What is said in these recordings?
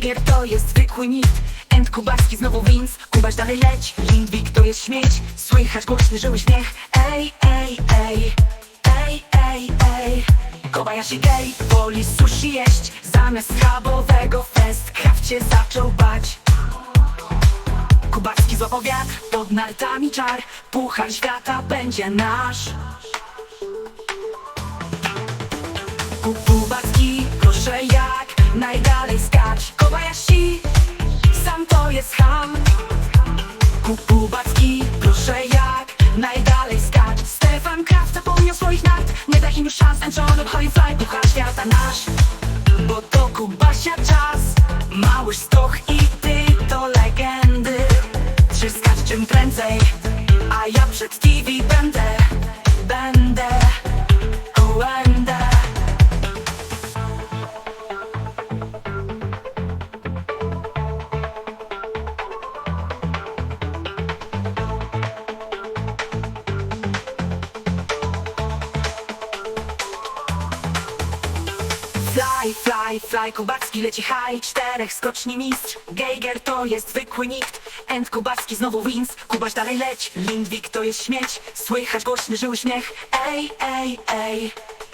Geiger to jest zwykły nikt End Kubacki znowu wins Kubaś dalej leć. Lindwik to jest śmieć. Słychać głośny żyły śmiech. Ej, ej, ej. Ej, ej, ej. Kobayashi gej Woli sushi jeść. Zamiast schabowego fest Kraft się zaczął bać. Kubacki złapał wiatr Pod nartami czar. Puchar świata będzie nasz. Kubacki, proszę jak najdalej skacz jest ham proszę jak najdalej skacz. Stefan Kraft zapomniał swoich nart. Nie da im już szans, Enchon obchodzi fly Puchar świata nasz. Bo to Kubasia czas. Mały stoch i ty to legendy. Tryskać czym prędzej A ja przed TV Fly, fly, fly, Kubacki leci high. Czterech skoczni mistrz. Geiger to jest zwykły nikt. End Kubacki znowu wins. Kubaś dalej leć. Lindwik to jest śmieć. Słychać głośny żyły śmiech. Ej, ej, ej.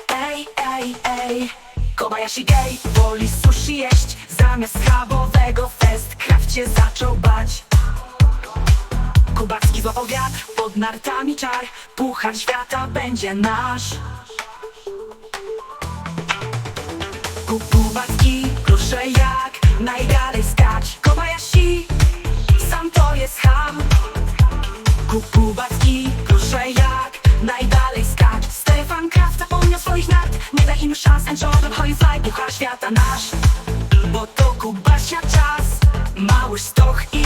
Ej, ej, ej. Kobayashi gej Woli sushi jeść. Zamiast schabowego fest Kraft się zaczął bać. Kubacki złapał wiatr Pod nartami czar. Puchar świata będzie nasz Kubacki, proszę jak najdalej skacz Kobayashi, sam to jest ham. Kubacki, proszę jak najdalej skacz Stefan Kraft zapomniał swoich nart. Nie da im szans, Enchon obchodzi fly Puchar świata nasz. Bo to Kubasia czas Mały stoch i